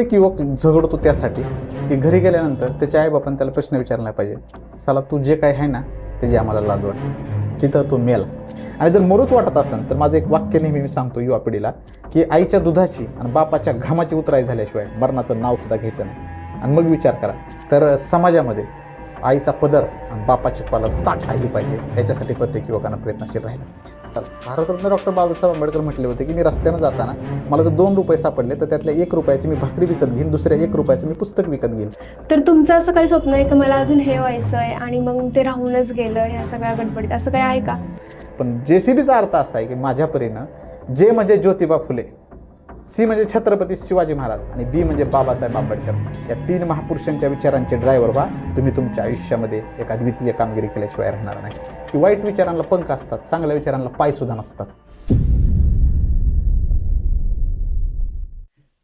प्रत्येक युवक झगडतो त्यासाठी. की घरी गेल्यानंतर त्याच्या आईबापाने त्याला प्रश्न विचारला पाहिजे साला तू जे काय आहे ना त्याची आम्हाला लाज वाटते तिथं तो मेला. आणि जर मरूच वाटत असेल तर माझं एक वाक्य नेहमी मी सांगतो युवा पिढीला की आईच्या दुधाची आणि बापाच्या घामाची उतराई झाल्याशिवाय मरणाचं नाव सुद्धा घ्यायचं नाही. आणि मग विचार करा तर समाजामध्ये आईचा पदर आणि बापाची पालक ताट राहिली पाहिजे. याच्यासाठी प्रत्येक युवकांना प्रयत्नशील राहिला. पाहिजे भारतरत्न डॉक्टर बाबासाहेब आंबेडकर म्हटले होते की मी रस्त्यानं जाताना मला जर दोन रुपये सापडले तर त्यातल्या एक रुपयाची मी भाकरी विकत घेईन दुसऱ्या एक रुपयाचं मी पुस्तक विकत घेईन. तर तुमचं असं काही स्वप्न आहे की? मला अजून हे व्हायचं आहे आणि मग ते राहूनच गेलं ह्या सगळ्या गडबडीत? असं काही आहे का? पण जेसीबीचा अर्थ असा आहे की माझ्या परीनं जे म्हणजे ज्योतिबा फुले सी म्हणजे छत्रपती शिवाजी महाराज आणि बी म्हणजे बाबासाहेब आंबेडकर. या तीन महापुरुषांच्या विचारांचे ड्रायव्हर व्हा. तुम्ही तुमच्या आयुष्यामध्ये एक अद्वितीय कामगिरी केल्याशिवाय राहणार नाही. की वाईट विचारांना पंख असतात चांगल्या विचारांना पायसुद्धा नसतात.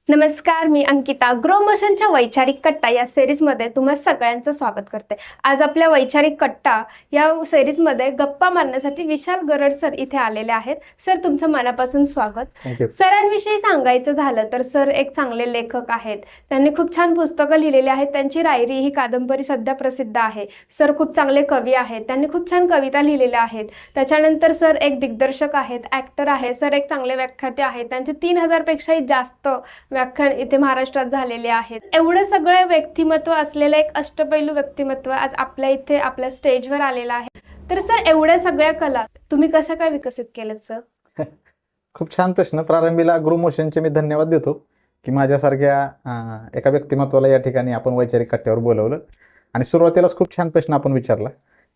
नमस्कार मी अंकिता. ग्रो मोशनच्या वैचारिक कट्टा या सिरीजमध्ये तुम्हा सगळ्यांचं स्वागत करते. आज आपल्या वैचारिक कट्टा या सिरीजमध्ये गप्पा मारण्यासाठी विशाल गरड सर इथे आलेले आहेत. सर तुमचं मनापासून स्वागत. सरांविषयी सांगायचं झालं तर सर एक चांगले लेखक आहेत. त्यांनी खूप छान पुस्तकं लिहिलेली आहेत. त्यांची रायरी ही कादंबरी सध्या प्रसिद्ध आहे. सर खूप चांगले कवी आहेत. त्यांनी खूप छान कविता लिहिलेल्या आहेत. त्याच्यानंतर सर एक दिग्दर्शक आहेत ॲक्टर आहे. सर एक चांगले व्याख्याते आहेत. त्यांचे तीन हजारपेक्षाही जास्त व्याख्यान इथे महाराष्ट्रात झालेले आहेत. एवढं सगळं व्यक्तिमत्व असलेलं एक अष्टपैलू व्यक्तिमत्व आज आपल्या इथे आपल्या स्टेजवर आलेलं आहे. तर सर एवढ्या सगळ्या कला तुम्ही कशा काय विकसित केल्यात सर? खूप छान प्रश्न. प्रारंभीला गुरुमोशनचे मी धन्यवाद देतो की माझ्यासारख्या एका व्यक्तिमत्वाला या ठिकाणी आपण वैचारिक कट्ट्यावर बोलवलं. आणि सुरुवातीलाच खूप छान प्रश्न आपण विचारला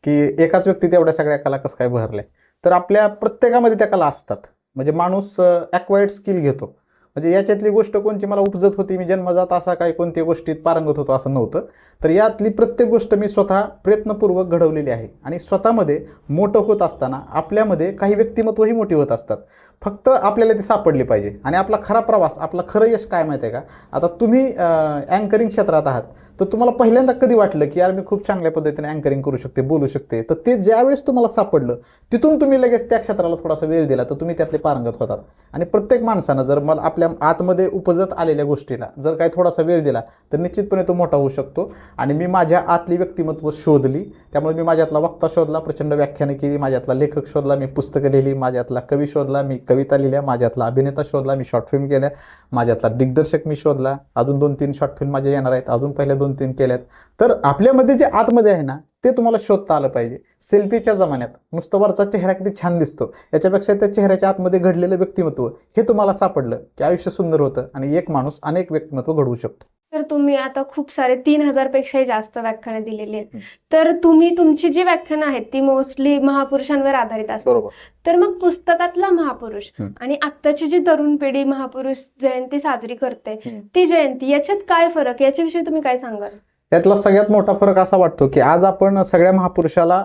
की एकाच व्यक्ती तेवढ्या सगळ्या कला कसं काय बहरल्या तर आपल्या प्रत्येकामध्ये त्या कला असतात. म्हणजे माणूस ॲक्वायर्ड स्किल घेतो. म्हणजे याच्यातली गोष्ट कोणती मला उपजत होती मी जन्मजात असा काही कोणत्या गोष्टीत पारंगत होतो असं नव्हतं. तर यातली प्रत्येक गोष्ट मी स्वतः प्रयत्नपूर्वक घडवलेली आहे. आणि स्वतःमध्ये मोठं होत असताना आपल्यामध्ये काही व्यक्तिमत्वही मोठी होत असतात. फक्त आपल्याला ती सापडली पाहिजे. आणि आपला खरा प्रवास आपला खरं यश काय माहिती आहे का? आता तुम्ही अँकरिंग क्षेत्रात आहात. तर तुम्हाला पहिल्यांदा कधी वाटलं की यार मी खूप चांगल्या पद्धतीने अँकरिंग करू शकते बोलू शकते? तर ते ज्यावेळेस तुम्हाला सापडलं तिथून तुम्ही लगेच त्या क्षेत्राला थोडासा वेळ दिला तर तुम्ही त्यातले पारंगत होतात. आणि प्रत्येक माणसानं जर मला आपल्या आतमध्ये उपजत आलेल्या गोष्टीला जर काही थोडासा वेळ दिला तर निश्चितपणे तो मोठा होऊ शकतो. आणि मी माझ्या आतली व्यक्तिमत्व शोधली त्यामुळे मी माझ्यातला वक्ता शोधला प्रचंड व्याख्यानं केली माझ्यातला लेखक शोधला मी पुस्तकं लिहिली माझ्यातला कवी शोधला मी कविता लिहिल्या माझ्यातला अभिनेता शोधला मी शॉर्ट फिल्म केल्या माझ्यातला दिग्दर्शक मी शोधला. अजून दोन तीन शॉर्ट फिल्म माझ्या येणार आहेत. अजून पहिल्या दोन तीन केल्यात. तर आपल्यामध्ये जे आतमध्ये आहे ना ते तुम्हाला शोधता आलं पाहिजे सेल्फीच्या जमान्यात नुसतं वरचा चेहरा किती छान दिसतो याच्यापेक्षा त्या चेहऱ्याच्या आतमध्ये घडलेलं व्यक्तिमत्व हे तुम्हाला सापडलं की आयुष्य सुंदर होतं आणि एक माणूस अनेक व्यक्तिमत्व घडवू शकतो तर तुम्ही आता खूप सारे तीन हजार पेक्षाही जास्त व्याख्यानं दिलेली आहेत. तर तुम्ही तुमची जी व्याख्यानं आहेत ती मोस्टली महापुरुषांवर आधारित असतात तर मग पुस्तकातला महापुरुष. आणि आत्ताची जी तरुण पिढी महापुरुष जयंती साजरी करते. ती जयंती याच्यात काय फरक? याच्याविषयी तुम्ही काय सांगाल यातला सगळ्यात मोठा फरक असा वाटतो की आज आपण सगळ्या महापुरुषाला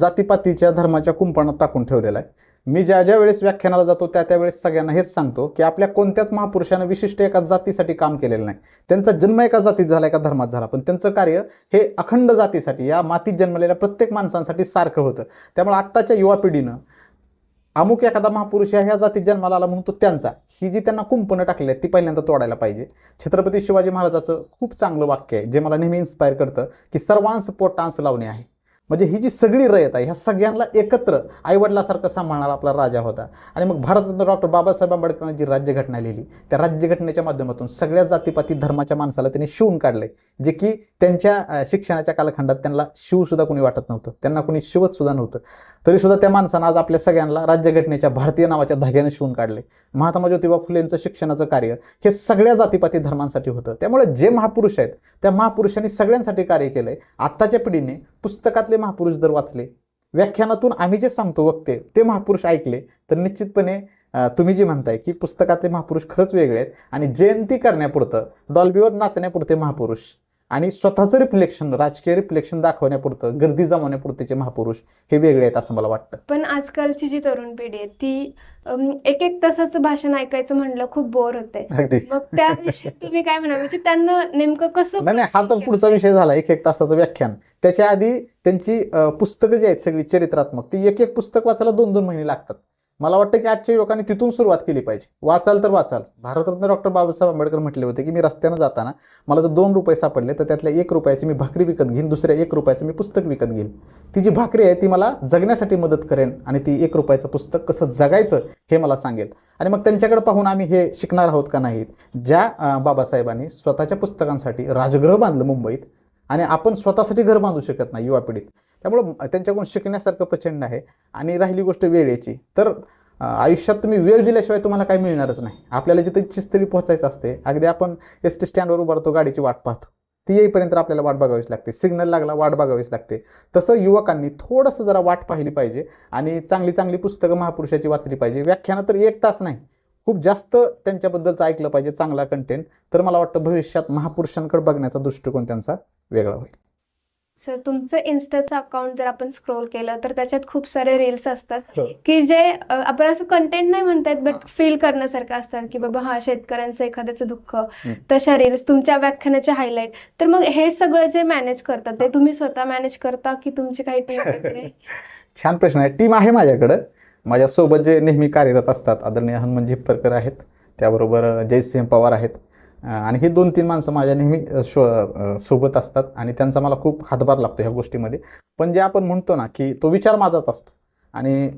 जातीपातीच्या धर्माच्या कुंपणात टाकून ठेवलेला आहे. मी ज्या ज्या वेळेस व्याख्यानाला जातो त्या त्यावेळेस सगळ्यांना हेच सांगतो की आपल्या कोणत्याच महापुरुषानं विशिष्ट एका जातीसाठी काम केलेलं नाही. त्यांचा जन्म एका जातीत झाला एका धर्मात झाला. पण त्यांचं कार्य हे अखंड जातीसाठी या मातीत जन्मलेल्या प्रत्येक माणसांसाठी सारखं होतं. त्यामुळे आत्ताच्या युवा पिढीनं अमुक एखादा महापुरुष आहे ह्या जातीत जन्माला आला म्हणून तो त्यांचा. ही जी त्यांना कुंपणं टाकली आहेत ती पहिल्यांदा तोडायला पाहिजे. छत्रपती शिवाजी महाराजाचं खूप चांगलं वाक्य आहे जे मला नेहमी इन्स्पायर करतं की सर्वांस पोटांस लावणे आहे. म्हणजे ही जी सगळी रयत आहे ह्या सगळ्यांना एकत्र आईवडिलासारखं सांभाळणारा आपला राजा होता. आणि मग भारतरत्न डॉक्टर बाबासाहेब आंबेडकरांनी जी राज्यघटना लिहिली त्या राज्यघटनेच्या माध्यमातून सगळ्या जातीपाती धर्माच्या माणसाला त्यांनी शिवून काढलंय. जे की त्यांच्या शिक्षणाच्या कालखंडात त्यांना शिव सुद्धा कोणी वाटत नव्हतं. त्यांना कोणी शिवत सुद्धा नव्हतं. तरी सुद्धा त्या माणसानं आज आपल्या सगळ्यांना राज्यघटनेच्या भारतीय नावाच्या धाग्याने शिवून काढले. महात्मा ज्योतिबा फुलेंचं शिक्षणाचं कार्य हे सगळ्या जातीपाती धर्मांसाठी होतं. त्यामुळे जे महापुरुष आहेत त्या महापुरुषांनी सगळ्यांसाठी कार्य केलंय. आत्ताच्या पिढीने पुस्तकातले महापुरुष जर वाचले व्याख्यानातून आम्ही जे सांगतो वक्ते ते महापुरुष ऐकले तर निश्चितपणे तुम्ही जे म्हणताय की पुस्तकातले महापुरुष खरंच वेगळे आहेत आणि जयंती करण्यापुरतं डॉल्बीवर नाचण्यापुरते महापुरुष. आणि स्वतःचं रिफ्लेक्शन राजकीय रिफ्लेक्शन दाखवण्यापुरतं गर्दी जमवण्यापुरतेचे महापुरुष हे वेगळे आहेत असं मला वाटतं. पण आजकालची जी तरुण पिढी आहे ती एक एक तासाचं भाषण ऐकायचं म्हणलं खूप बोर होते मग त्याविषयी तुम्ही काय म्हणा म्हणजे त्यांना नेमकं कसं नाही हा तर पुढचा विषय झाला एक एक तासाचं व्याख्यान. त्याच्या आधी त्यांची पुस्तकं जी आहेत सगळी चरित्रात्मक ती एक एक पुस्तक वाचायला दोन दोन महिने लागतात. मला वाटतं की आजच्या युवकांनी तिथून सुरुवात केली पाहिजे. वाचाल तर वाचाल. भारतरत्न डॉक्टर बाबासाहेब आंबेडकर म्हटले होते की मी रस्त्यानं जाताना मला जर दोन रुपये सापडले तर त्यातल्या एक रुपयाची मी भाकरी विकत घेईन दुसऱ्या एक रुपयाचं मी पुस्तक विकत घेईन. ती जी भाकरी आहे ती मला जगण्यासाठी मदत करेन आणि ती एक रुपयाचं पुस्तक कसं जगायचं हे मला सांगेल. आणि मग त्यांच्याकडे पाहून आम्ही हे शिकणार आहोत का नाहीत? ज्या बाबासाहेबांनी स्वतःच्या पुस्तकांसाठी राजगृह बांधलं मुंबईत आणि आपण स्वतःसाठी घर बांधू शकत नाही युवा पिढीत त्यामुळं त्यांच्याकडून शिकण्यासारखं प्रचंड आहे. आणि राहिली गोष्ट वेळेची. तर आयुष्यात तुम्ही वेळ दिल्याशिवाय तुम्हाला काही मिळणारच नाही. आपल्याला जिथे इच्छितस्थळी पोहोचायचं असते. अगदी आपण एस टी स्टँडवर उभारतो गाडीची वाट पाहतो. ती येईपर्यंत आपल्याला वाट बघावीच लागते. सिग्नल लागला वाट बघावीच लागते. तसं युवकांनी थोडंसं जरा वाट पाहिली पाहिजे आणि चांगली चांगली पुस्तकं महापुरुषाची वाचली पाहिजे. व्याख्यानं तर एक तास नाही. खूप जास्त त्यांच्याबद्दलचं ऐकलं पाहिजे चांगला कंटेंट तर मला वाटतं भविष्यात महापुरुषांकडे बघण्याचा दृष्टिकोन त्यांचा वेगळा होईल. सर तुमचं इन्स्टाचं अकाउंट जर आपण स्क्रोल केलं तर त्याच्यात खूप सारे रील्स असतात हो. की जे अ, आपण असं कंटेंट नाही म्हणतायत बट फील करण्यासारखं असतात की बाबा हा शेतकऱ्यांचं एखाद्याचं दुःख तशा रील्स तुमच्या व्याख्यानाचे हायलाईट तर मग हे सगळं जे मॅनेज करतात ते तुम्ही स्वतः मॅनेज करता की तुमची काही टीम वगैरे? छान प्रश्न आहे. टीम आहे माझ्याकडं. माझ्यासोबत जे नेहमी कार्यरत असतात आदरणीय हनुमान झिप्परकर आहेत. त्याबरोबर जयसिंह पवार आहेत. आणि ही दोन तीन माणसं माझ्या नेहमी शो सोबत असतात आणि त्यांचा मला खूप हातभार लागतो ह्या गोष्टीमध्ये. पण जे आपण म्हणतो ना की तो विचार माझाच असतो. आणि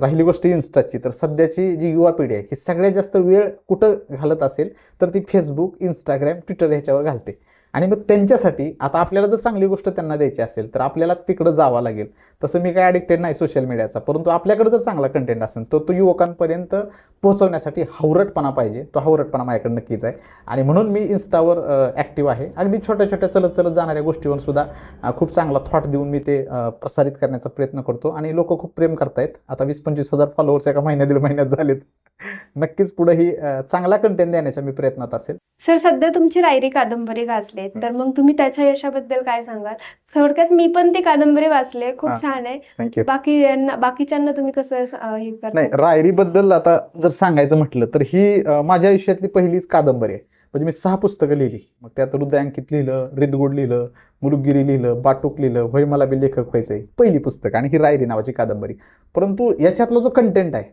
राहिली गोष्ट इन्स्टाची तर सध्याची जी युवा पिढी आहे ही सगळ्यात जास्त वेळ कुठं घालत असेल तर ती फेसबुक इंस्टाग्राम ट्विटर ह्याच्यावर घालते. आणि मग त्यांच्यासाठी आता आपल्याला जर चांगली गोष्ट त्यांना द्यायची असेल तर आपल्याला तिकडं जावं लागेल. तसं मी काय ॲडिक्टेड नाही सोशल मीडियाचा परंतु आपल्याकडे जर चांगला कंटेंट असेल तर तो युवकांपर्यंत पोहोचवण्यासाठी हावरटपणा पाहिजे. तो हावरटपणा माझ्याकडे नक्कीच आहे. आणि म्हणून मी इन्स्टावर ॲक्टिव्ह आहे. अगदी छोट्या छोट्या चलत चलत जाणाऱ्या गोष्टीवर सुद्धा खूप चांगला थॉट देऊन मी ते प्रसारित करण्याचा प्रयत्न करतो. आणि लोक खूप प्रेम करतायत. आता वीस पंचवीस हजार फॉलोअर्स एका महिन्यात दीड महिन्यात झालेत. नक्कीच पुढे ही अ, चांगला कंटेंट देण्याच्या मी प्रयत्नात असेल. सर सध्या तुमची रायरी कादंबरी गाजली तर मग तुम्ही त्याच्या यशाबद्दल काय सांगाल? थोडक्यात मी पण ती कादंबरी वाचले. खूप हा. छान आहे. बाकी यांना- बाकीच्यांना तुम्ही कसं हे नाही रायरीबद्दल आता जर सांगायचं म्हटलं तर ही माझ्या आयुष्यातली पहिलीच कादंबरी आहे. म्हणजे मी सहा पुस्तकं लिहिली. मग त्यात हृदयांकित लिहिलं रिदगुड लिहिलं मुलुगिरी लिहिलं बाटूक लिहिलं होय मला बी लेखक व्हायचंय. पहिली पुस्तक आणि ही रायरी नावाची कादंबरी. परंतु याच्यातला जो कंटेंट आहे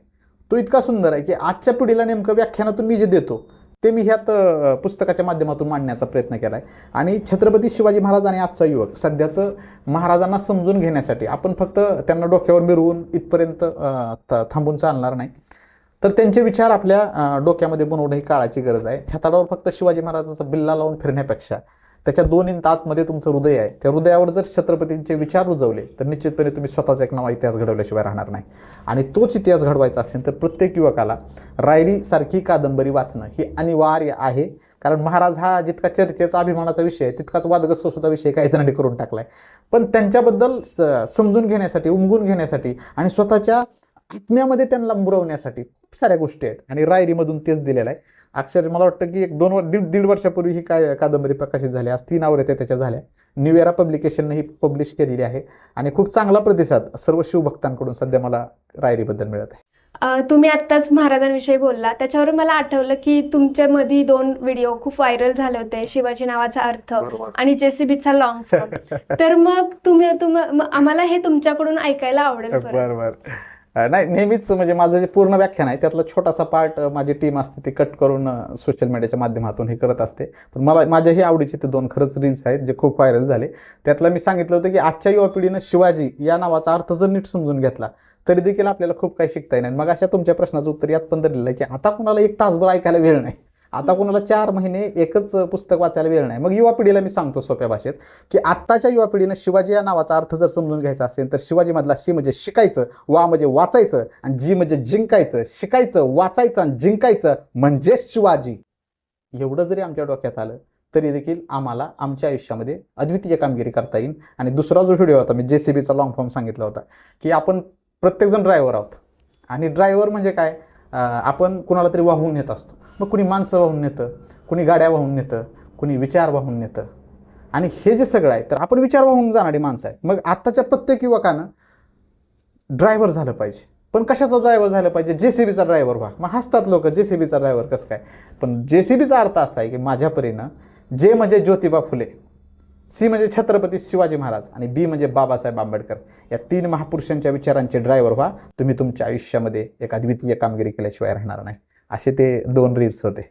तो इतका सुंदर आहे की आजच्या पिढीला नेमकं व्याख्यानातून मी जे देतो ते मी ह्यात पुस्तकाच्या माध्यमातून मांडण्याचा प्रयत्न केला आहे आणि छत्रपती शिवाजी महाराज आणि आजचा युवक सध्याचं महाराजांना समजून घेण्यासाठी आपण फक्त त्यांना डोक्यावर मिरवून इथपर्यंत थ- थांबून चालणार नाही. तर त्यांचे विचार आपल्या डोक्यामध्ये बनवणं ही काळाची गरज आहे. छताडावर फक्त शिवाजी महाराजांचा बिल्ला लावून फिरण्यापेक्षा त्याच्या दोन इंच आतमध्ये तुमचं हृदय आहे. त्या हृदयावर जर छत्रपतींचे विचार रुजवले तर निश्चितपणे तुम्ही स्वतःचा एक नवा इतिहास घडवल्याशिवाय राहणार नाही. आणि तोच इतिहास घडवायचा असेल तर प्रत्येक युवकाला रायरीसारखी कादंबरी वाचणं ही अनिवार्य आहे. कारण महाराज हा जितका चर्चेचा अभिमानाचा विषय आहे तितकाच वादग्रस्त सुद्धा विषय काही जणांनी करून टाकला आहे पण त्यांच्याबद्दल स- समजून घेण्यासाठी उमगून घेण्यासाठी आणि स्वतःच्या आत्म्यामध्ये त्यांना मुरवण्यासाठी साऱ्या गोष्टी आहेत. आणि रायरीमधून तेच दिलेलं आहे. अक्षर मला वाटतं की एक दोन दीड दीड वर्षापूर्वी ही काय कादंबरी प्रकाशित झाली. आज तीन आवृत्त्या त्याच्या झाल्या. न्यू एरा पब्लिकेशनने ही पब्लिश केलेली आहे. आणि खूप चांगला प्रतिसाद सर्व शिवभक्तांकडून सध्या मला रायरीबद्दल मिळत आहे. तुम्ही आत्ताच महाराजांविषयी बोलला. त्याच्यावर मला आठवलं की तुमच्या मध्ये दोन व्हिडिओ खूप व्हायरल झाले होते. शिवाजी नावाचा अर्थ आणि जेसीबीचा लॉंग फॉर्म तर मग तुम्ही आम्हाला हे तुमच्याकडून ऐकायला आवडेल परत. नाही नेहमीच म्हणजे माझं जे पूर्ण व्याख्यान आहे त्यातला छोटासा पार्ट माझी टीम असते ती कट करून सोशल मीडियाच्या माध्यमातून हे करत असते. पण मला माझ्याही आवडीचे ते दोन खरंच रील्स आहेत जे खूप व्हायरल झाले. त्यातलं मी सांगितलं होतं की आजच्या युवा पिढीनं शिवाजी या नावाचा अर्थ जर नीट समजून घेतला तरी देखील आपल्याला खूप काही शिकता येणार मग अशा तुमच्या प्रश्नाचं उत्तर यात पण दिलेलं आहे की आता कुणाला एक तासभर ऐकायला वेळ नाही. आता कुणाला चार महिने एकच पुस्तक वाचायला वेळ नाही. मग युवा पिढीला मी सांगतो सोप्या भाषेत की आत्ताच्या युवा पिढीनं शिवाजी या नावाचा अर्थ जर समजून घ्यायचा असेल तर शिवाजीमधला शी म्हणजे शिकायचं वा म्हणजे वाचायचं आणि जी म्हणजे जिंकायचं शिकायचं वाचायचं आणि जिंकायचं म्हणजेच शिवाजी. एवढं जरी आमच्या डोक्यात आलं तरी देखील आम्हाला आमच्या आयुष्यामध्ये अद्वितीय कामगिरी करता येईल. आणि दुसरा जो व्हिडिओ होता मी जे सी बीचा लॉंग फॉर्म सांगितला होता की आपण प्रत्येकजण ड्रायव्हर आहोत. आणि ड्रायव्हर म्हणजे काय? आपण कुणाला तरी वाहून नेत असतो. मग कुणी माणसं वाहून नेतं कुणी गाड्या वाहून नेतं कुणी विचार वाहून नेतं. आणि हे जे सगळं आहे तर आपण विचार वाहून जाणारी माणसं आहे मग आत्ताच्या प्रत्येक युवकानं ड्रायव्हर झालं पाहिजे. पण कशाचा ड्रायव्हर झालं पाहिजे? जे सी बीचा ड्रायव्हर व्हा. मग हसतात लोक जे सी बीचा ड्रायव्हर कसं काय? पण जे सी बीचा अर्थ असा आहे की माझ्या परीनं जे म्हणजे ज्योतिबा फुले सी म्हणजे छत्रपती शिवाजी महाराज आणि बी म्हणजे बाबासाहेब आंबेडकर या तीन महापुरुषांच्या विचारांचे ड्रायव्हर व्हा. तुम्ही तुमच्या आयुष्यामध्ये एक अद्वितीय कामगिरी केल्याशिवाय राहणार नाही. असे ते दोन रील्स होते.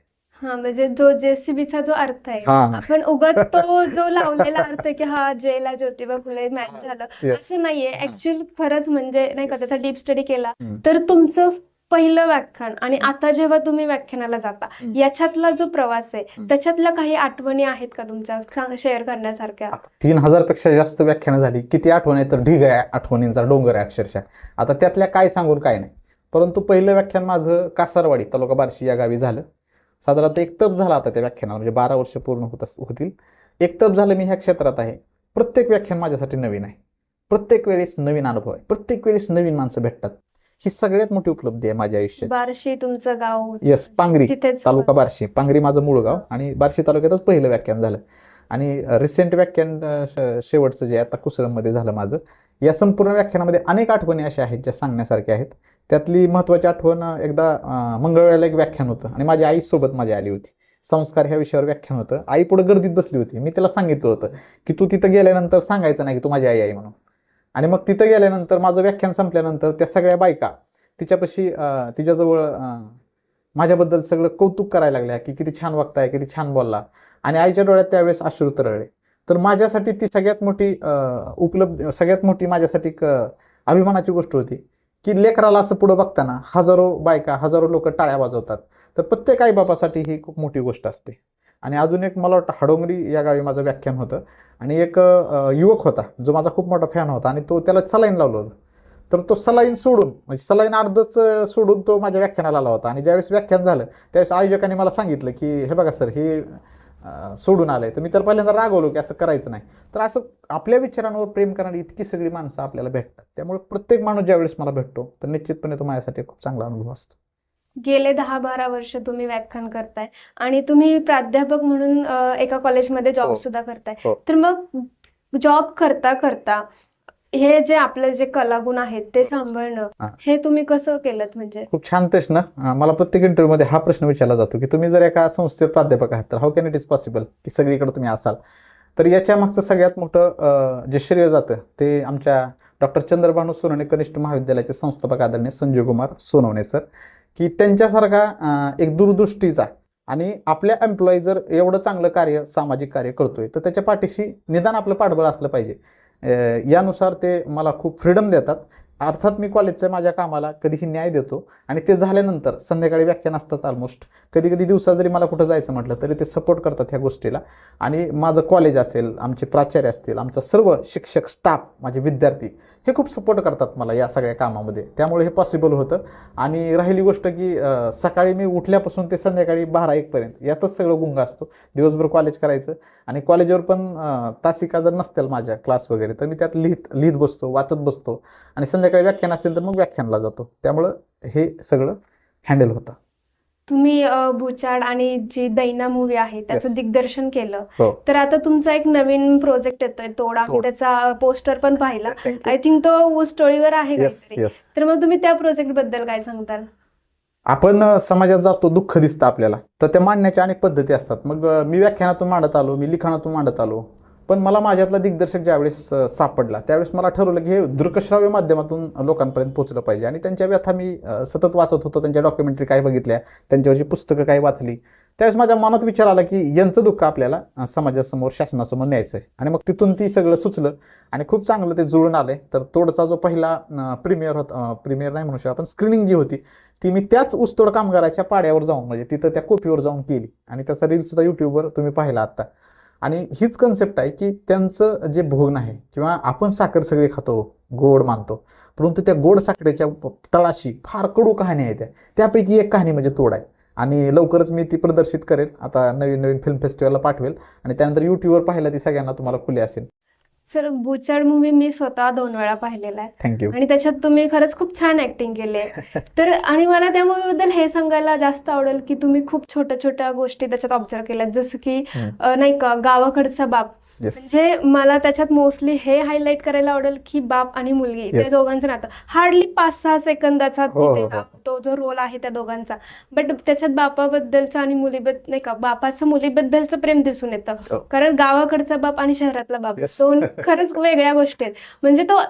हा म्हणजे जो जेसीबीचा जो अर्थ आहे हा. आपण उगाच तो जो लावलेला अर्थ आहे की हा जेला ज्योतिबा फुले मॅच झालं Yes. असं नाहीये. ऍक्च्युअली खरंच म्हणजे नाही का त्याचा डीप स्टडी केला हम्म. तर तुमचं पहिलं व्याख्यान आणि आता जेव्हा तुम्ही व्याख्यानाला जाता हम्म. याच्यातला जो प्रवास आहे हम्म. त्याच्यातल्या काही आठवणी आहेत का तुमच्या शेअर करण्यासारख्या? आता तीन हजारपेक्षा जास्त व्याख्यानं झाली किती आठवण आहे तर ढिग आहे आठवणींचा डोंगर आहे अक्षरशः. आता त्यातल्या काय सांगून काय नाही. परंतु पहिलं व्याख्यान माझं कासारवाडी तालुका बार्शी या गावी झालं. साधारणतः एक तप झाला आता त्या व्याख्यानावर म्हणजे बारा वर्ष पूर्ण होत होतील. एक तप झालं मी ह्या क्षेत्रात आहे. प्रत्येक व्याख्यान माझ्यासाठी नवीन आहे. प्रत्येक वेळेस नवीन अनुभव आहे. प्रत्येक वेळेस नवीन माणसं भेटतात. ही सगळ्यात मोठी उपलब्धी आहे माझ्या आयुष्यात. बार्शी तुमचं गाव येस पांगरी. तालुका बार्शी. पांगरी माझं मूळ गाव आणि बार्शी तालुक्यातच पहिलं व्याख्यान झालं. आणि रिसेंट व्याख्यान शेवटचं जे आता कुसरममध्ये झालं माझं या संपूर्ण व्याख्यानामध्ये अनेक आठवणी अशा आहेत ज्या सांगण्यासारख्या आहेत. त्यातली महत्त्वाची आठवण एकदा मंगळवेळेला एक व्याख्यान होतं आणि माझ्या आईसोबत माझी आली होती. संस्कार ह्या विषयावर व्याख्यान होतं. आई पुढे गर्दीत बसली होती. मी तिला सांगितलं होतं की तू तिथं गेल्यानंतर सांगायचं नाही की तू माझी आई आई म्हणून. आणि मग तिथं गेल्यानंतर माझं व्याख्यान संपल्यानंतर त्या सगळ्या बायका तिच्यापाशी तिच्याजवळ माझ्याबद्दल सगळं कौतुक करायला लागल्या की किती छान वागताय किती छान बोलला. आणि आईच्या डोळ्यात त्यावेळेस अश्रू तरळले तर माझ्यासाठी ती सगळ्यात मोठी उपलब्ध सगळ्यात मोठी माझ्यासाठी एक अभिमानाची गोष्ट होती. की लेकराला असं पुढं बघताना हजारो बायका हजारो लोक टाळ्या वाजवतात. तर प्रत्येक आईबापासाठी ही खूप मोठी गोष्ट असते. आणि अजून एक मला वाटतं हाडोंगरी या गावी माझं व्याख्यान होतं. आणि एक युवक होता जो माझा खूप मोठा फॅन होता आणि तो त्याला सलाईन लावलं होतं. तर तो सलाईन सोडून म्हणजे सलाईन अर्धच सोडून तो माझ्या व्याख्यानाला आला होता. आणि ज्यावेळेस व्याख्यान झालं त्यावेळेस आयोजकांनी मला सांगितलं की हे बघा सर हे सोडून आलंय. तर मी तर पहिल्यांदा रागवलो की असं करायचं नाही. तर असं आपल्या विचारांवर प्रेम करणारी इतकी सगळी माणसं आपल्याला भेटतात. त्यामुळे प्रत्येक माणूस ज्यावेळेस मला भेटतो तर निश्चितपणे तो माझ्यासाठी खूप चांगला अनुभव असतो. गेले दहा बारा वर्ष तुम्ही व्याख्यान करताय आणि तुम्ही प्राध्यापक म्हणून एका कॉलेजमध्ये जॉब हो. सुद्धा करताय. हो. तर मग जॉब करता करता हे जे आपले जे कलागुण आहेत ते सांभाळणं हा. हे तुम्ही कसं केलं म्हणजे? खूप छान प्रश्न. अं, मला प्रत्येक इंटरव्ह्यूमध्ये हा प्रश्न विचारला जातो की तुम्ही जर एका संस्थेत प्राध्यापक आहात तर how can it is possible की सगळीकडे तुम्ही असाल? तर याच्या मागचं सगळ्यात मोठं अं, जे श्रेय जातं ते आमच्या डॉक्टर चंद्रभानू सोनवणे कनिष्ठ महाविद्यालयाचे संस्थापक आदरणीय संजय कुमार सोनवणे सर की त्यांच्यासारखा अं, एक दूरदृष्टीचा आणि आपल्या एम्प्लॉई जर एवढं चांगलं कार्य सामाजिक कार्य करतोय तर त्याच्या पाठीशी निदान आपलं पाठबळ असलं पाहिजे. यानुसार ते मला खूप फ्रीडम देतात. अर्थात मी कॉलेजच्या माझ्या कामाला कधीही न्याय देतो आणि ते झाल्यानंतर संध्याकाळी व्याख्यान असतात ऑलमोस्ट कधी कधी दिवसा जरी मला कुठं जायचं म्हटलं तरी ते सपोर्ट करतात ह्या गोष्टीला. आणि माझं कॉलेज असेल आमचे प्राचार्य असतील आमचा सर्व शिक्षक स्टाफ माझे विद्यार्थी हे खूप सपोर्ट करतात मला या सगळ्या कामामध्ये. त्यामुळे हे पॉसिबल होतं. आणि राहिली गोष्ट की सकाळी मी उठल्यापासून ते संध्याकाळी बारा एकपर्यंत यातच सगळं गुंग असतो. दिवसभर कॉलेज करायचं आणि कॉलेजवर पण तासिका जर नसतील माझ्या क्लास वगैरे तर मी त्यात लिहित लिहित बसतो वाचत बसतो. आणि संध्याकाळी व्याख्यान असेल तर मग व्याख्यानला जातो. त्यामुळं हे सगळं हँडल होतं. तुम्ही बुचाड आणि जी दैना मूवी आहे त्याचं. दिग्दर्शन केलं. हो. तर आता तुमचा एक नवीन प्रोजेक्ट येतोय तोड. त्याचा पोस्टर पण पाहिला. आय थिंक तो ऊस टोळीवर आहे काहीतरी. तर मग तुम्ही त्या प्रोजेक्टबद्दल काय सांगताल? आपण समाजात जातो दुःख दिसतं आपल्याला. तर त्या मांडण्याच्या अनेक पद्धती असतात. मग मी व्याख्यानातून मांडत आलो मी लिखाणातून मांडत आलो. पण मला माझ्यातला दिग्दर्शक ज्यावेळेस सापडला त्यावेळेस मला ठरवलं की हे दृकश्राव्य माध्यमातून लोकांपर्यंत पोचलं पाहिजे. आणि त्यांच्या व्यथा मी सतत वाचत होतो त्यांच्या डॉक्युमेंटरी काय बघितल्या त्यांच्यावरची पुस्तकं काय वाचली. त्यावेळेस माझ्या मनात विचार आला की यांचं दुःख आपल्याला समाजासमोर शासनासमोर न्यायचं आहे आणि मग तिथून ती सगळं सुचलं आणि खूप चांगलं ते जुळून आलं. तर तोडचा जो पहिला प्रीमियर होता प्रीमियर नाही म्हणू शकतो आपण स्क्रीनिंग जी होती ती मी त्याच ऊसतोड कामगाराच्या पाड्यावर जाऊन म्हणजे तिथं त्या कोपीवर जाऊन केली. आणि त्याचा रील सुद्धा युट्यूबवर तुम्ही पाहिला आत्ता. आणि हीच कन्सेप्ट आहे की त्यांचं जे भोगणं आहे किंवा आपण साखर सगळे खातो गोड मानतो परंतु त्या गोड साखरेच्या तळाशी फार कडू कहाणी आहे त्या. त्यापैकी एक कहाणी म्हणजे तोड आहे. आणि लवकरच मी ती प्रदर्शित करेल. आता नवीन नवीन फिल्म फेस्टिवलला पाठवेल. आणि त्यानंतर यूट्यूबवर पाहायला ती सगळ्यांना तुम्हाला खुली असेल. सर बुचाड मूवी मी स्वतः दोन वेळा पाहिलेला आहे. थँक्यू आणि त्याच्यात तुम्ही खरंच खूप छान ऍक्टिंग केली आहे. तर आणि मला त्या मूवी बद्दल हे सांगायला जास्त आवडेल की तुम्ही खूप छोट्या छोट्या गोष्टी त्याच्यात ऑब्झर्व केल्यात. जसं की नाही का गावाकडचा बाप म्हणजे मला त्याच्यात मोस्टली हे हायलाइट करायला आवडेल की बाप आणि मुलगी त्या. दोघांचं नातं हार्डली पाच सहा सेकंदाचा हो, तिथे हो, हो. तो जो रोल आहे त्या दोघांचा बट त्याच्यात बापाबद्दलचं आणि मुलीबद्दल नाही का बापाचं मुलीबद्दलचं प्रेम दिसून येतं. कारण गावाकडचा बाप आणि शहरातला बाप. दोन खरंच वेगळ्या गोष्टी आहेत म्हणजे तो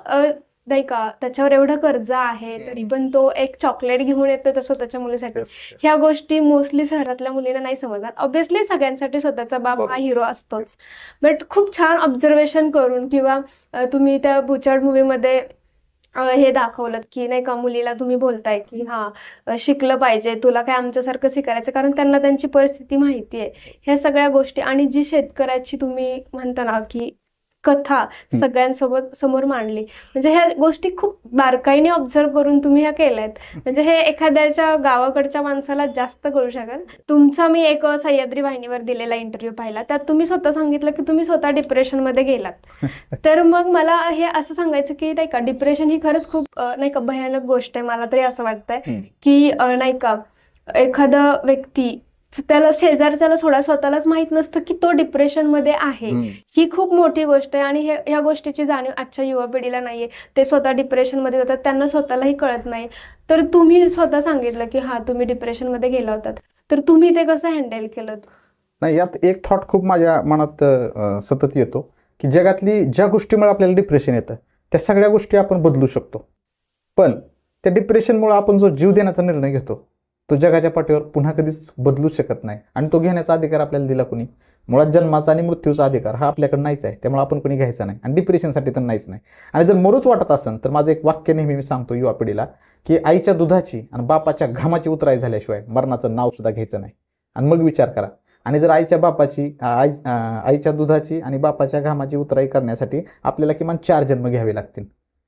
नाही का? त्याच्यावर एवढं कर्ज आहे तरी पण तो एक चॉकलेट घेऊन येतो तर स्वतःच्या मुलीसाठी. ह्या गोष्टी मोस्टली शहरातल्या मुलींना नाही समजणार. ऑब्व्हियसली सगळ्यांसाठी स्वतःचा बाप हा. हिरो असतोच. बट खूप छान ऑब्झर्वेशन करून किंवा तुम्ही त्या बुचार्ड मूवीमध्ये हे दाखवलं की नाही का मुलीला तुम्ही बोलताय की हा शिकलं पाहिजे तुला काय आमच्यासारखं शिकायचं? कारण त्यांना त्यांची परिस्थिती माहिती आहे ह्या सगळ्या गोष्टी आणि जी शेतकऱ्याची तुम्ही म्हणता ना की कथा सगळ्यांसोबत समोर मांडली. म्हणजे ह्या गोष्टी खूप बारकाईने ऑब्झर्व करून तुम्ही ह्या केल्यात. म्हणजे हे एखाद्याच्या गावाकडच्या माणसाला जास्त कळू शकेल. तुमचा मी एक सह्याद्री वाहिनीवर दिलेला इंटरव्ह्यू पाहिला. त्यात तुम्ही स्वतः सांगितलं की तुम्ही स्वतः डिप्रेशनमध्ये गेलात. तर मग मला हे असं सांगायचं की नाही का डिप्रेशन ही खरंच खूप नाही का भयानक गोष्ट आहे. मला तरी असं वाटतंय. की नाही का एखादा व्यक्ती त्याला शेजारच्याला सोडा स्वतःलाच माहीत नसतं की तो डिप्रेशनमध्ये आहे. ही खूप मोठी गोष्ट आहे आणि ह्या गोष्टीची जाणीव आजच्या युवा पिढीला नाहीये. ते स्वतः डिप्रेशनमध्ये जातात त्यांना स्वतःलाही कळत नाही. तर तुम्ही स्वतः सांगितलं की हा तुम्ही डिप्रेशनमध्ये गेला होतात तर तुम्ही ते कसं हँडल केलं? नाही यात एक थॉट खूप माझ्या मनात सतत येतो की जगातली ज्या गोष्टीमुळे आपल्याला डिप्रेशन येतं त्या सगळ्या गोष्टी आपण बदलू शकतो. पण त्या डिप्रेशनमुळे आपण जो जीव देण्याचा निर्णय घेतो तो जगाच्या पाठीवर पुन्हा कधीच बदलू शकत नाही. आणि तो घेण्याचा अधिकार आपल्याला दिला कोणी? मुळात जन्माचा आणि मृत्यूचा अधिकार हा आपल्याकडे नाहीच आहे. त्यामुळे आपण कोणी घ्यायचा नाही. आणि डिप्रेशनसाठी तर नाहीच नाही. आणि जर मरूच वाटत असेल तर माझं एक वाक्य नेहमी मी सांगतो युवा पिढीला की आईच्या दुधाची आणि बापाच्या घामाची उतराई झाल्याशिवाय मरणाचं नाव सुद्धा घ्यायचं नाही. आणि मग विचार करा. आणि जर आईच्या बापाची आई आईच्या दुधाची आणि बापाच्या घामाची उतराई करण्यासाठी आपल्याला किमान चार जन्म घ्यावे लागतील.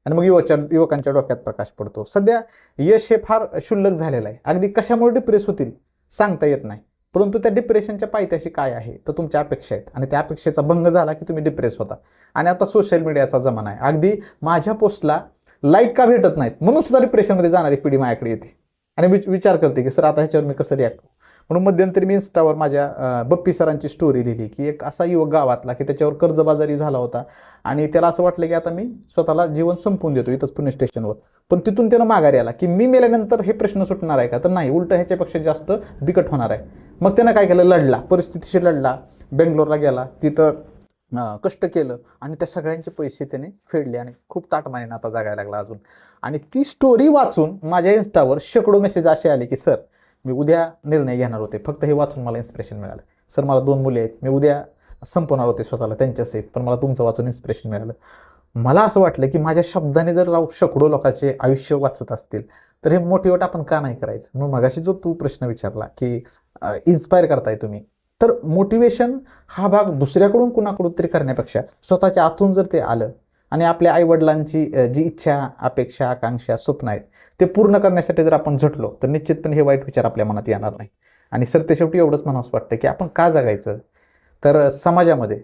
आणि मग युवच्या युवकांच्या डोक्यात प्रकाश पडतो. सध्या यश हे फार क्षुल्लक झालेलं आहे. अगदी कशामुळे डिप्रेस होतील सांगता येत नाही. परंतु त्या डिप्रेशनच्या पायथ्याशी काय आहे? तर तुमच्या अपेक्षा आहेत. आणि त्या अपेक्षेचा भंग झाला की तुम्ही डिप्रेस होता. आणि आता सोशल मीडियाचा जमाना आहे. अगदी माझ्या पोस्टला लाईक का भेटत नाहीत? म्हणून सुद्धा डिप्रेशनमध्ये जाणारी पिढी माझ्याकडे येते. आणि मी विचार करते की सर आता ह्याच्यावर मी कसं रिॲक्ट म्हणून मध्यंतरी मी इन्स्टावर माझ्या बप्पी सरांची स्टोरी लिहिली की एक असा युवक गावातला की त्याच्यावर कर्जबाजारी झाला होता. आणि त्याला असं वाटलं की आता मी स्वतःला जीवन संपवून देतो इथंच पुणे स्टेशनवर. पण तिथून त्यानं माघारी आला की मी मेल्यानंतर हे प्रश्न सुटणार आहे का? तर नाही उलट ह्याच्यापेक्षा जास्त बिकट होणार आहे. मग त्यानं काय केलं? लढला. परिस्थितीशी लढला. बेंगलोरला गेला. तिथं कष्ट केलं. आणि त्या सगळ्यांचे पैसे त्याने फेडले आणि खूप ताटमानीनं आता जागायला लागला अजून. आणि ती स्टोरी वाचून माझ्या इन्स्टावर शेकडो मेसेज असे आले की सर मी उद्या निर्णय घेणार होते. फक्त हे वाचून मला इन्स्पिरेशन मिळालं. सर मला दोन मुले आहेत. मी उद्या संपवणार होते स्वतःला त्यांच्यासहित. पण मला तुमचं वाचून इन्स्पिरेशन मिळालं. मला असं वाटलं की माझ्या शब्दाने जर राव शेकडो लोकांचे आयुष्य वाचत असतील तर हे मोटिवेट आपण का नाही करायचं? मग मगाशी जो तू प्रश्न विचारला की इन्स्पायर करताय तुम्ही तर मोटिवेशन हा भाग दुसऱ्याकडून कुणाकडून तरी करण्यापेक्षा स्वतःच्या आतून जर ते आलं आणि आपल्या आईवडिलांची जी इच्छा अपेक्षा आकांक्षा स्वप्न आहेत ते पूर्ण करण्यासाठी जर आपण झटलो तर निश्चितपणे हे वाईट विचार आपल्या मनात येणार नाही. आणि सर ते शेवटी एवढंच म्हणावंसं वाटतं की आपण का जगायचं? तर समाजामध्ये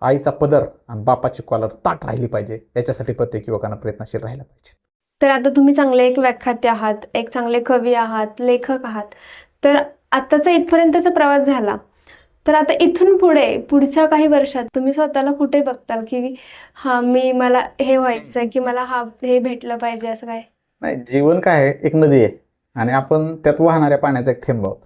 आईचा पदर आणि बापाची कॉलर ताट राहिली पाहिजे याच्यासाठी प्रत्येक युवकांना प्रयत्नशील राहायला पाहिजे. तर आता तुम्ही चांगले एक व्याख्याते आहात एक चांगले कवी आहात लेखक आहात. तर आताचा इथपर्यंतचा प्रवास झाला. तर आता इथून पुढे पुढच्या काही वर्षात तुम्ही स्वतःला कुठे बघताल की हा मी मला हे व्हायचंय की मला हा हे भेटलं पाहिजे असं काय? नाही जीवन काय आहे? एक नदी आहे. आणि आपण त्यात वाहणाऱ्या पाण्याचा एक थेंब आहोत.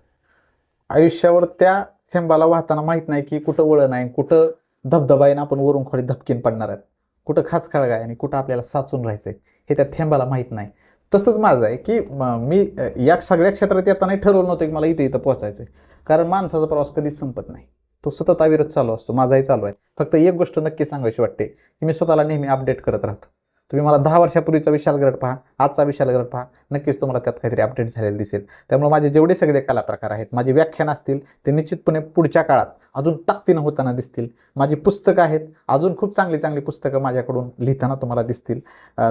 आयुष्यावर त्या थेंबाला वाहताना माहीत नाही की कुठं वळण आहे कुठं धबधबा आहे ना आपण वरून खोडी धपकीन पडणार आहेत. कुठं खाच खळगा आहे आणि कुठं आपल्याला साचून राहायचंय हे त्या थेंबाला माहीत नाही. तसंच माझं आहे की मी या सगळ्या क्षेत्रात येताना ठरवलं नव्हतं की मला इथे इथं पोहोचायचं आहे कारण माणसाचा प्रवास कधीच संपत नाही. तो सतत अविरत चालू असतो माझाही चालू आहे. फक्त एक गोष्ट नक्की सांगायची वाटते की मी स्वतःला नेहमी अपडेट करत राहतो. तुम्ही मला दहा वर्षापूर्वीचा विशाल गरड पहा आजचा विशाल गरड पहा नक्कीच तुम्हाला त्यात काहीतरी अपडेट झालेलं दिसेल. त्यामुळे माझे जेवढे सगळे कला प्रकार आहेत माझे व्याख्यान असतील ते निश्चितपणे पुढच्या काळात अजून ताकदीनं होताना दिसतील. माझी पुस्तकं आहेत अजून खूप चांगली चांगली पुस्तकं माझ्याकडून लिहिताना तुम्हाला दिसतील.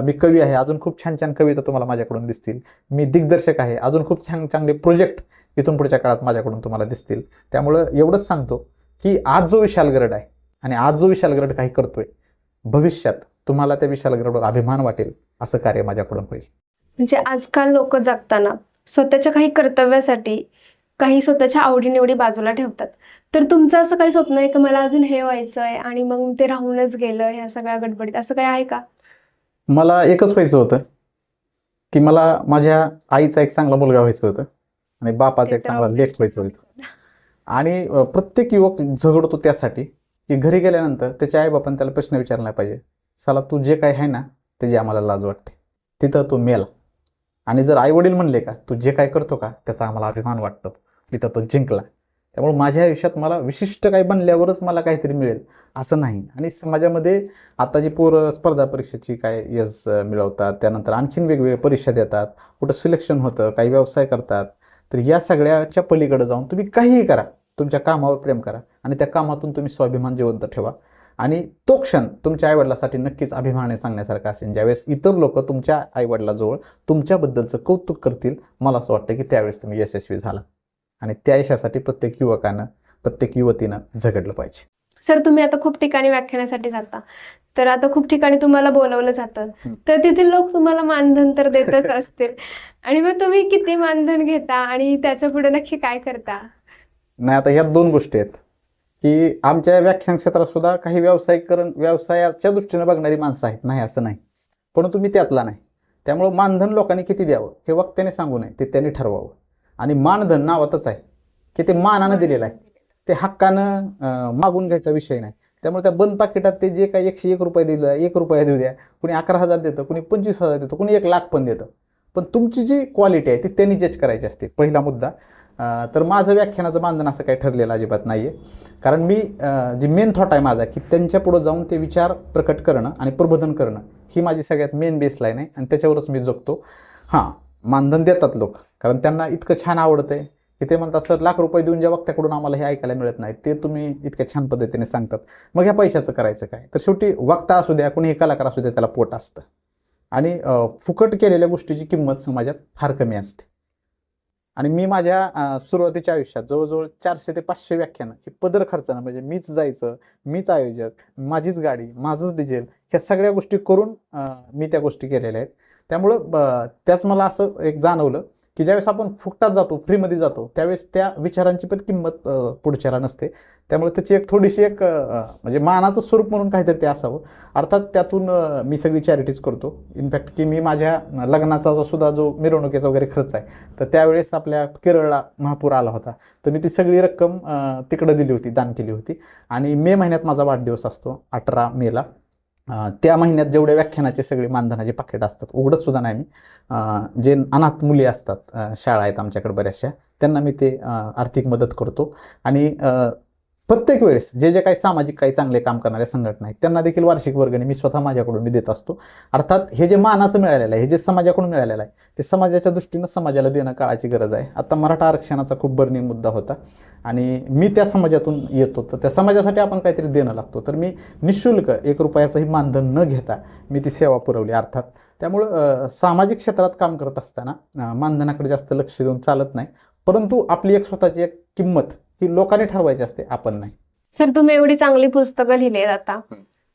मी कवी आहे अजून खूप छान छान कविता तुम्हाला माझ्याकडून दिसतील. मी दिग्दर्शक आहे अजून खूप छान चांगले प्रोजेक्ट इथून पुढच्या काळात माझ्याकडून तुम्हाला दिसतील. त्यामुळं एवढंच सांगतो की आज जो विशाल गरड आहे आणि आज जो विशाल गरड काही करतोय भविष्यात तुम्हाला त्या विशाल गरडवर अभिमान वाटेल असं कार्य माझ्याकडून होईल. म्हणजे आजकाल लोक जगताना स्वतःच्या काही कर्तव्यासाठी काही स्वतःच्या आवडीनिवडी बाजूला ठेवतात. तर तुमचं असं काही स्वप्न आहे की मला अजून हे व्हायचं आहे आणि मग ते राहूनच गेलं ह्या सगळ्या गडबडीत? असं काही आहे का? मला एकच व्हायचं होतं की मला माझ्या आईचा एक चांगला मुलगा व्हायचं होतं आणि बापाचा एक चांगला लेख व्हायचं होतं. आणि प्रत्येक युवक झगडतो त्यासाठी की घरी गेल्यानंतर त्याच्या आईबापाने त्याला प्रश्न विचारला पाहिजे. साला तू जे काय आहे ना त्याची आम्हाला लाज वाटते तिथं तो मेला. आणि जर आईवडील म्हणले का तू जे काय करतो का त्याचा आम्हाला अभिमान वाटतो तिथं तो जिंकला. त्यामुळे माझ्या आयुष्यात मला विशिष्ट काही बनल्यावरच मला काहीतरी मिळेल असं नाही. आणि समाजामध्ये आता जी पोरं स्पर्धा परीक्षेची काय यश मिळवतात त्यानंतर आणखीन वेगवेगळ्या परीक्षा देतात कुठं सिलेक्शन होतं काही व्यवसाय करतात तर या सगळ्याच्या पलीकडे जाऊन तुम्ही काहीही करा तुमच्या कामावर प्रेम करा आणि त्या कामातून तुम्ही स्वाभिमान जिवंत ठेवा. आणि तो क्षण तुमच्या आईवडिलासाठी नक्कीच अभिमानाने सांगण्यासारखा असेल. ज्यावेळेस इतर लोक तुमच्या आईवडिलाजवळ तुमच्याबद्दलचं कौतुक करतील मला असं वाटतं की त्यावेळेस तुम्ही यशस्वी झाला आणि त्या यशासाठी प्रत्येक युवकानं प्रत्येक युवतीनं झगडलं पाहिजे. सर तुम्ही आता खूप ठिकाणी व्याख्यानासाठी जाता. तर आता खूप ठिकाणी तुम्हाला बोलवलं जातं. तर तिथील लोक तुम्हाला मानधन तर देतच असतील. आणि मग तुम्ही किती मानधन घेता आणि त्याच्या पुढे नक्की काय करता? नाही आता ह्या दोन गोष्टी आहेत. की आमच्या व्याख्यान क्षेत्रात सुद्धा काही व्यावसायिकरण व्यवसायाच्या दृष्टीने बघणारी माणसं आहेत. नाही असं नाही. परंतु मी त्यातला नाही. त्यामुळं मानधन लोकांनी किती द्यावं हे वक्त्याने सांगू नये. ते त्यांनी ठरवावं. आणि मानधन नावातच आहे. की ते मानानं दिलेलं आहे. ते हक्कानं मागून घ्यायचा विषय नाही. त्यामुळे त्या बंद पाकिटात ते जे काही एकशे एक रुपये दिलं एक रुपया देऊ द्या. कुणी अकरा हजार देतं कुणी पंचवीस हजार देतं कुणी एक लाख पण देतं. पण तुमची जी क्वालिटी आहे ती त्यांनी जज करायची असते. पहिला मुद्दा. तर माझं व्याख्यानाचं बांधण असं काही ठरलेलं अजिबात नाही आहे कारण मी जी मेन थॉट आहे माझा की त्यांच्या पुढं जाऊन ते विचार प्रकट करणं आणि प्रबोधन करणं ही माझी सगळ्यात मेन बेसलाईन आहे आणि त्याच्यावरच मी जगतो. हां मानधन देतात लोक कारण त्यांना इतकं छान आवडतं आहे की ते म्हणतात सर लाख रुपये देऊन ज्या वक्त्याकडून आम्हाला हे ऐकायला मिळत नाही ते तुम्ही इतक्या छान पद्धतीने सांगतात. मग ह्या पैशाचं करायचं काय? तर शेवटी वक्ता असू द्या कोणी कलाकार असू द्या त्याला पोट असतं. आणि फुकट केलेल्या गोष्टीची किंमत समाजात फार कमी असते. आणि मी माझ्या सुरुवातीच्या आयुष्यात जवळजवळ चारशे ते पाचशे व्याख्यानं ही पदर खर्चानं म्हणजे मीच जायचं मीच आयोजक माझीच गाडी माझंच डिझेल ह्या सगळ्या गोष्टी करून मी त्या गोष्टी केलेल्या आहेत. त्यामुळं ब- त्याच मला असं एक जाणवलं की ज्यावेळेस आपण फुकटात जातो फ्रीमध्ये जातो त्यावेळेस त्या विचारांची पण किंमत पुढच्याला नसते त्यामुळे त्याची एक थोडीशी एक म्हणजे मानाचं स्वरूप म्हणून काहीतरी ते असावं. अर्थात त्यातून मी सगळी चॅरिटीज करतो. इनफॅक्ट की मी माझ्या लग्नाचा जो सुद्धा जो मिरवणुकीचा वगैरे खर्च आहे तर त्यावेळेस आपल्या केरळला महापूर आला होता. तर मी ती सगळी रक्कम तिकडं दिली होती दान केली होती. आणि मे महिन्यात माझा वाढदिवस असतो अठरा मेला. त्या महिन्यात जेवढे व्याख्यानाचे सगळे मानधनाचे पाकिट असतात उघडत सुद्धा नाही मी. जे अनाथ मुली असतात शाळा आहेत आमच्याकडे बऱ्याचशा त्यांना मी ते आर्थिक मदत करतो. आणि प्रत्येक वेळेस जे जे काही सामाजिक काही चांगले काम करणाऱ्या संघटना आहेत त्यांना देखील वार्षिक वर्गणी मी स्वतः माझ्याकडून मी देत असतो. अर्थात हे जे मानाचं मिळालेलं आहे हे जे समाजाकडून मिळालेलं आहे ते समाजाच्या दृष्टीनं समाजाला देणं काळाची गरज आहे. आता मराठा आरक्षणाचा खूप बर्निंग मुद्दा होता आणि मी त्या समाजातून येतो तर त्या समाजासाठी आपण काहीतरी देणं लागतो. तर मी निशुल्क एक रुपयाचंही मानधन न घेता मी ती सेवा पुरवली. अर्थात त्यामुळं सामाजिक क्षेत्रात काम करत असताना मानधनाकडे जास्त लक्ष देऊन चालत नाही. परंतु आपली एक स्वतःची एक किंमत ही लोकांनी ठरवायची असते आपण नाही. सर तुम्ही एवढी चांगली पुस्तकं लिहिली आता.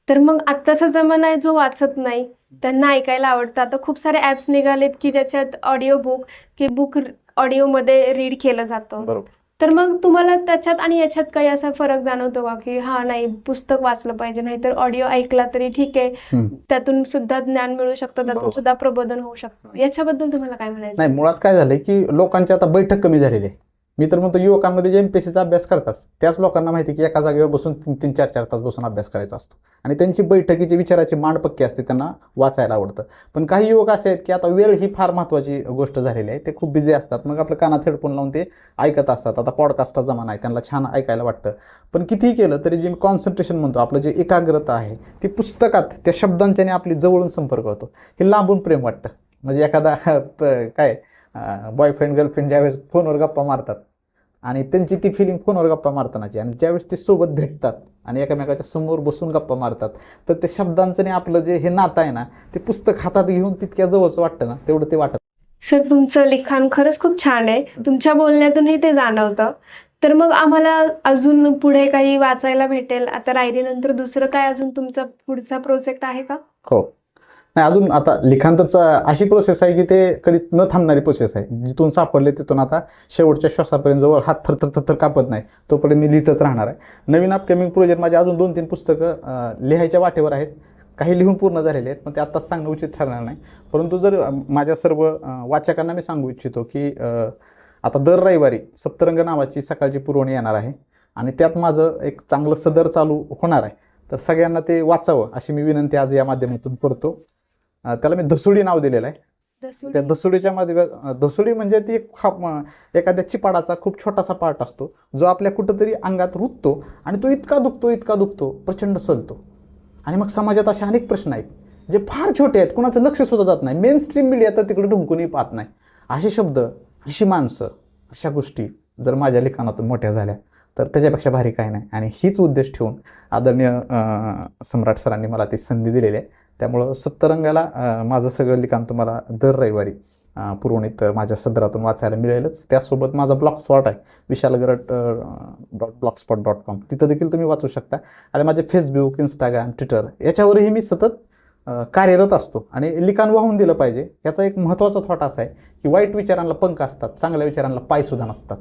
तर मग आत्ताचा जमाना आहे जो वाचत नाही त्यांना ऐकायला आवडतं. आता खूप सारे ॲप्स निघालेत की ज्याच्यात ऑडिओ बुक की बुक ऑडिओमध्ये रीड केलं जातं. बरोबर. तर मग तुम्हाला त्याच्यात आणि याच्यात काही असा फरक जाणवतो का की हा नाही पुस्तक वाचलं पाहिजे नाहीतर ऑडिओ ऐकला तरी ठीक आहे. त्यातून सुद्धा ज्ञान मिळू शकतं त्यातून. सुद्धा प्रबोधन होऊ शकतं. याच्याबद्दल तुम्हाला काय म्हणायचं? नाही मुळात काय झालंय की लोकांची आता बैठक कमी झालेली आहे. मी तर म्हणतो युवकांमध्ये जे एमपीएससीचा अभ्यास करतात त्याच लोकांना माहिती की एका जागेवर बसून तीन तीन चार चार तास बसून अभ्यास करायचा असतो. आणि त्यांची बैठकीची विचाराची मांड पक्की असते त्यांना वाचायला आवडतं. पण काही युवक असे आहेत की आता वेळ ही फार महत्त्वाची गोष्ट झालेली आहे. ते खूप बिझी असतात. मग आपलं कानात हेडफोन लावून ते ऐकत असतात. आता पॉडकास्टचा जमाना आहे त्यांना छान ऐकायला वाटतं. पण कितीही केलं तरी जे कॉन्सन्ट्रेशन म्हणतो आपलं जे एकाग्रता आहे ती पुस्तकात त्या शब्दांच्याने आपली जवळून संपर्क होतो. हे लांबून प्रेम वाटतं. म्हणजे एखादा काय बॉयफ्रेंड गर्लफ्रेंड ज्यावेळेस फोनवर गप्पा मारतात आणि त्यांची ती फिलिंग फोनवर गप्पा मारतानाची आणि ज्यावेळेस ते सोबत भेटतात आणि एकमेकाच्या समोर बसून गप्पा मारतात तर ते शब्दांचं आणि आपलं जे हे नातं आहे ना ते पुस्तक हातात घेऊन तितक्या जवळचं वाटतं ना तेवढं ते वाटत सर तुमचं लिखाण खरंच खूप छान आहे. तुमच्या बोलण्यातूनही ते जाणवतं. तर मग आम्हाला अजून पुढे काही वाचायला भेटेल. आता रायरीनंतर दुसरं काय अजून तुमचा पुढचा प्रोजेक्ट आहे का? हो. नाही अजून आता लिखाणाचं अशी प्रोसेस आहे की ते कधी न थांबणारी प्रोसेस आहे. जिथून सापडले तिथून आता शेवटच्या श्वासापर्यंत जवळ हात थरथर थरथर कापत नाही. तोपर्यंत मी लिहितच राहणार आहे. नवीन अपकमिंग प्रोजेक्ट माझे अजून दोन तीन पुस्तकं लिहायच्या वाटेवर आहेत. काही लिहून पूर्ण झालेले आहेत पण ते आत्ताच सांगणं उचित ठरणार नाही. परंतु जर माझ्या सर्व वाचकांना मी सांगू इच्छितो की आता दर रविवारी सप्तरंग नावाची सकाळची पुरवणी येणार आहे आणि त्यात माझं एक चांगलं सदर चालू होणार आहे. तर सगळ्यांना ते वाचावं अशी मी विनंती आज या माध्यमातून करतो. अं, त्याला मी धसुडी नाव दिलेलं आहे. त्या धसुडीच्या मध्ये धसुडी म्हणजे ती एक खा- म- एखाद्या चिपाडाचा खूप छोटासा पार्ट असतो जो आपल्या कुठंतरी अंगात रुततो आणि तो इतका दुखतो इतका दुखतो प्रचंड सलतो. आणि मग समाजात असे अनेक प्रश्न आहेत जे फार छोटे आहेत कुणाचं लक्ष सुद्धा जात नाही. मेन स्ट्रीम मीडिया तर तिकडे ढुंकूनही पाहत नाही. असे शब्द अशी माणसं अशा गोष्टी जर माझ्या लिखाणातून मोठ्या झाल्या तर त्याच्यापेक्षा भारी काय नाही. आणि हीच उद्देश ठेवून आदरणीय अं, सम्राट सरांनी मला ती संधी दिलेली आहे. त्यामुळं सप्तरंगाला माझं सगळं लिखाण तुम्हाला दर रविवारी पुरवणीत माझ्या सदरातून वाचायला मिळेलच. त्यासोबत माझा ब्लॉग स्पॉट आहे Vishal Garat dot blogspot dot com. तिथं देखील तुम्ही वाचू शकता. आणि माझे फेसबुक इंस्टाग्राम ट्विटर याच्यावरही मी सतत कार्यरत असतो. आणि लिखाण वाहून दिलं पाहिजे याचा एक महत्त्वाचा थॉट असा आहे की वाईट विचारांना पंख असतात चांगल्या विचारांना पायसुद्धा नसतात.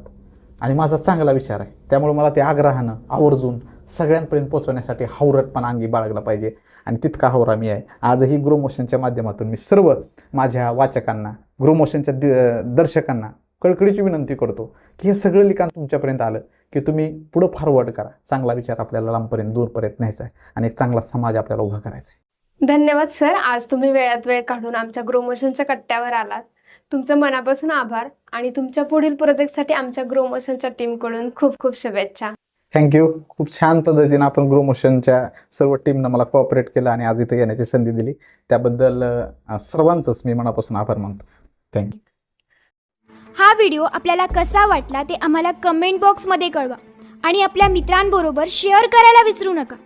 आणि माझा चांगला विचार आहे. त्यामुळे मला ते आग्रहानं आवर्जून सगळ्यांपर्यंत पोहोचवण्यासाठी हावरटपणा अंगी बाळगला पाहिजे. आणि तितका हावरा मी आहे. आजही ग्रोमोशनच्या माध्यमातून मी सर्व माझ्या वाचकांना ग्रोमोशनच्या दि- दर्शकांना कळकळीची विनंती करतो की हे सगळं लिखाण तुमच्यापर्यंत आलं की तुम्ही पुढं फॉरवर्ड करा. चांगला विचार आपल्याला लांबपर्यंत दूरपर्यंत न्यायचा आहे आणि एक चांगला समाज आपल्याला उभा करायचा आहे. धन्यवाद सर. आज तुम्ही वेळात वेळ काढून आमच्या ग्रोमोशनच्या कट्ट्यावर आलात. तुमचं मनापासून आभार आणि तुमच्या पुढील प्रोजेक्टसाठी आमच्या ग्रोमोशनच्या टीमकडून खूप खूप शुभेच्छा. थँक्यू खूप छान पद्धतीनं आपण ग्रोमोशनच्या सर्व टीमनं मला कॉपरेट केलं आणि आज इथं येण्याची संधी दिली. त्याबद्दल सर्वांचंच मी मनापासून आभार मानतो. थँक्यू हा व्हिडिओ आपल्याला कसा वाटला ते आम्हाला कमेंट बॉक्समध्ये कळवा आणि आपल्या मित्रांबरोबर शेअर करायला विसरू नका.